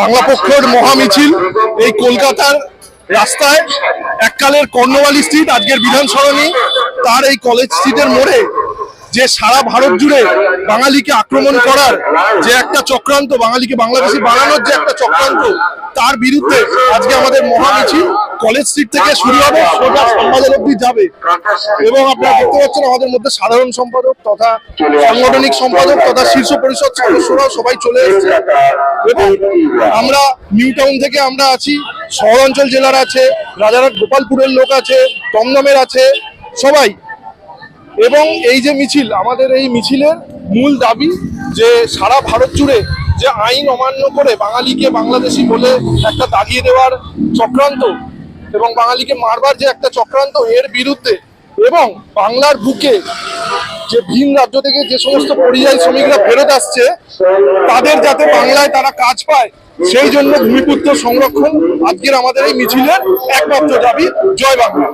বাংলা পক্ষের মহামিছিল এই কলকাতার রাস্তায় এককালের কর্ণবালি স্ট্রিট আজকের বিধান সরণি, তার এই কলেজ স্ট্রিটের মোড়ে যে সারা ভারত জুড়ে বাঙালিকে আক্রমণ করার যে একটা চক্রান্ত, বাঙালিকে বাংলাদেশি বানানোর যে একটা চক্রান্ত, তার বিরুদ্ধে আজকে আমাদের মহামিছিল। কলেজ স্ট্রিট থেকে শুরু হবে সোজা সম্পাদক অব্দি যাবে। এবং আপনারা দেখতে পাচ্ছেন আমাদের মধ্যে সাধারণ সম্পাদক তথা সাংগঠনিক সম্পাদক তথা শীর্ষ পরিষদ সদস্যরাও সবাই চলে এসেছে। এবং আমরা নিউ টাউন থেকে আমরা আছি, শহরাঞ্চল জেলার আছে, রাজারহাট, গোপালপুরের লোক আছে দমদমের আছে, সবাই। এবং এই যে মিছিল, আমাদের এই মিছিলের মূল দাবি যে সারা ভারত জুড়ে যে আইন অমান্য করে বাঙালিকে বাংলাদেশি বলে একটা দাগিয়ে দেওয়ার চক্রান্ত এবং বাঙালিকে মারবার যে একটা চক্রান্ত এর বিরুদ্ধে এবং বাংলার বুকে যে ভিন রাজ্য থেকে যে সমস্ত পরিযায়ী শ্রমিকরা ফেরত আসছে, তাদের যাতে বাংলায় তারা কাজ পায়, সেই জন্য ভূমিপুত্র সংরক্ষণ আজকের আমাদের এই মিছিলের একমাত্র দাবি জয় বাংলা।